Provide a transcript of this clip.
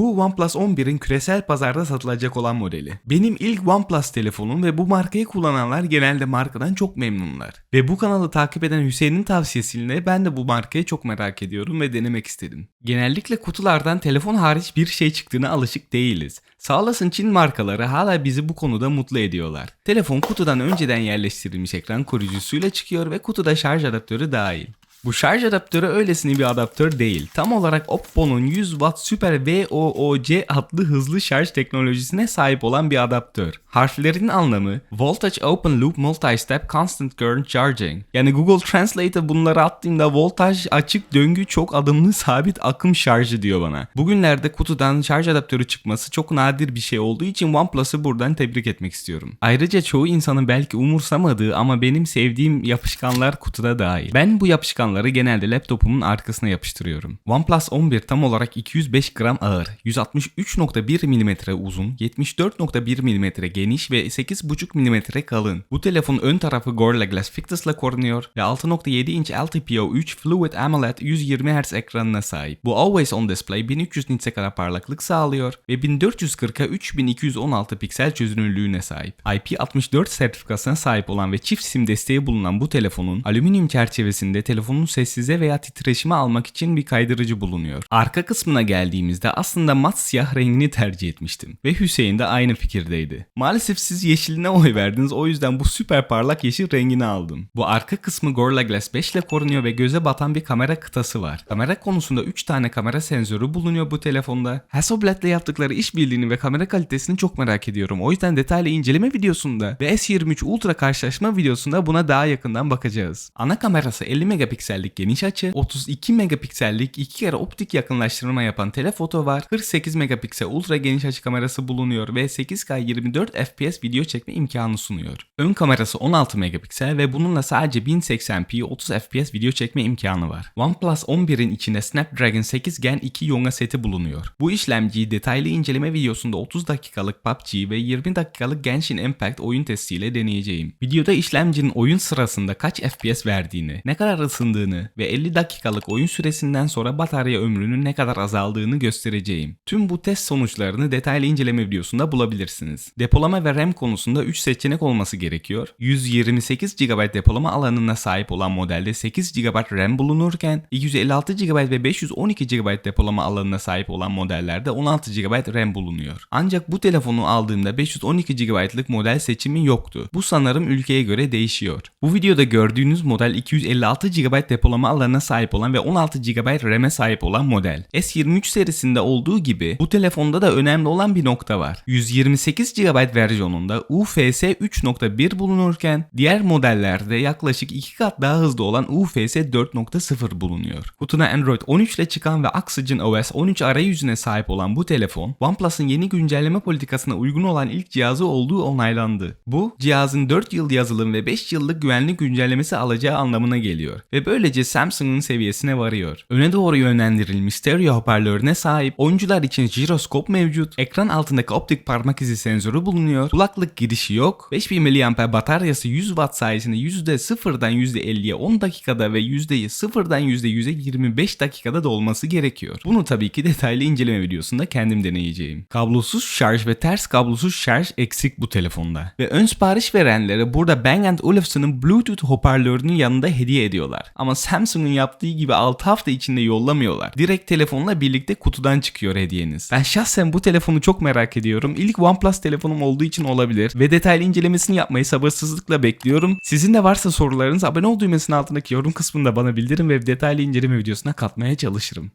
Bu OnePlus 11'in küresel pazarda satılacak olan modeli. Benim ilk OnePlus telefonum ve bu markayı kullananlar genelde markadan çok memnunlar. Ve bu kanalı takip eden Hüseyin'in tavsiyesiyle ben de bu markayı çok merak ediyorum ve denemek istedim. Genellikle kutulardan telefon hariç bir şey çıktığına alışık değiliz. Sağ olasın Çin markaları hala bizi bu konuda mutlu ediyorlar. Telefon kutudan önceden yerleştirilmiş ekran koruyucusuyla çıkıyor ve kutuda şarj adaptörü dahil. Bu şarj adaptörü öylesine bir adaptör değil. Tam olarak Oppo'nun 100 Watt Super VOOC adlı hızlı şarj teknolojisine sahip olan bir adaptör. Harflerin anlamı Voltage Open Loop Multi-Step Constant Current Charging. Yani Google Translate'e bunları attığımda voltaj açık döngü çok adımlı sabit akım şarjı diyor bana. Bugünlerde kutudan şarj adaptörü çıkması çok nadir bir şey olduğu için OnePlus'ı buradan tebrik etmek istiyorum. Ayrıca çoğu insanın belki umursamadığı ama benim sevdiğim yapışkanlar kutuda dahil. Ben bu yapışkanları genelde laptopumun arkasına yapıştırıyorum. OnePlus 11 tam olarak 205 gram ağır, 163.1 mm uzun, 74.1 mm geniş ve 8.5 mm kalın. Bu telefon ön tarafı Gorilla Glass Victus'la korunuyor ve 6.7 inç LTPO3 Fluid AMOLED 120 Hz ekranına sahip. Bu Always On Display 1300 nits'e kadar parlaklık sağlıyor ve 1440'a 3216 piksel çözünürlüğüne sahip. IP64 sertifikasına sahip olan ve çift sim desteği bulunan bu telefonun alüminyum çerçevesinde telefonun sessize veya titreşime almak için bir kaydırıcı bulunuyor. Arka kısmına geldiğimizde aslında mat siyah rengini tercih etmiştim ve Hüseyin de aynı fikirdeydi. Maalesef siz yeşiline oy verdiniz o yüzden bu süper parlak yeşil rengini aldım. Bu arka kısmı Gorilla Glass 5 ile korunuyor ve göze batan bir kamera kıtası var. Kamera konusunda 3 tane kamera sensörü bulunuyor bu telefonda. Hasselblad ile yaptıkları işbirliğini ve kamera kalitesini çok merak ediyorum. O yüzden detaylı inceleme videosunda ve S23 Ultra karşılaşma videosunda buna daha yakından bakacağız. Ana kamerası 50 megapiksellik geniş açı, 32 megapiksellik iki kere optik yakınlaştırma yapan telefoto var, 48 megapiksel ultra geniş açı kamerası bulunuyor ve 8K 24 FPS video çekme imkanı sunuyor. Ön kamerası 16 megapiksel ve bununla sadece 1080p 30 FPS video çekme imkanı var. OnePlus 11'in içinde Snapdragon 8 Gen 2 Yonga seti bulunuyor. Bu işlemciyi detaylı inceleme videosunda 30 dakikalık PUBG ve 20 dakikalık Genshin Impact oyun testiyle deneyeceğim. Videoda işlemcinin oyun sırasında kaç FPS verdiğini, ne kadar ısındığını ve 50 dakikalık oyun süresinden sonra batarya ömrünün ne kadar azaldığını göstereceğim. Tüm bu test sonuçlarını detaylı inceleme videosunda bulabilirsiniz. Depolama ve RAM konusunda 3 seçenek olması gerekiyor. 128 GB depolama alanına sahip olan modelde 8 GB RAM bulunurken 256 GB ve 512 GB depolama alanına sahip olan modellerde 16 GB RAM bulunuyor. Ancak bu telefonu aldığımda 512 GB'lık model seçimi yoktu. Bu sanırım ülkeye göre değişiyor. Bu videoda gördüğünüz model 256 GB depolama alanına sahip olan ve 16 GB RAM'e sahip olan model. S23 serisinde olduğu gibi bu telefonda da önemli olan bir nokta var. 128 GB versiyonunda UFS 3.1 bulunurken diğer modellerde yaklaşık 2 kat daha hızlı olan UFS 4.0 bulunuyor. Kutuna Android 13 ile çıkan ve Oxygen OS 13 arayüzüne sahip olan bu telefon OnePlus'ın yeni güncelleme politikasına uygun olan ilk cihazı olduğu onaylandı. Bu cihazın 4 yıl yazılım ve 5 yıllık güvenlik güncellemesi alacağı anlamına geliyor ve böylece Samsung'un seviyesine varıyor. Öne doğru yönlendirilmiş stereo hoparlörüne sahip oyuncular için jiroskop mevcut, ekran altındaki optik parmak izi sensörü bulunuyor, kulaklık girişi yok, 5000 mAh bataryası 100 Watt sayesinde %0'dan %50'ye 10 dakikada ve %0'dan %100'e 25 dakikada dolması gerekiyor. Bunu tabii ki detaylı inceleme videosunda kendim deneyeceğim. Kablosuz şarj ve ters kablosuz şarj eksik bu telefonda. Ve ön sipariş verenlere burada Bang Olufsen'ın Bluetooth hoparlörünün yanında hediye ediyorlar. Ama Samsung'un yaptığı gibi 6 hafta içinde yollamıyorlar. Direkt telefonla birlikte kutudan çıkıyor hediyeniz. Ben şahsen bu telefonu çok merak ediyorum. İlk OnePlus telefonum olduğu için olabilir ve detaylı incelemesini yapmayı sabırsızlıkla bekliyorum. Sizin de varsa sorularınız abone ol düğmesinin altındaki yorum kısmında bana bildirin ve detaylı inceleme videosuna katmaya çalışırım.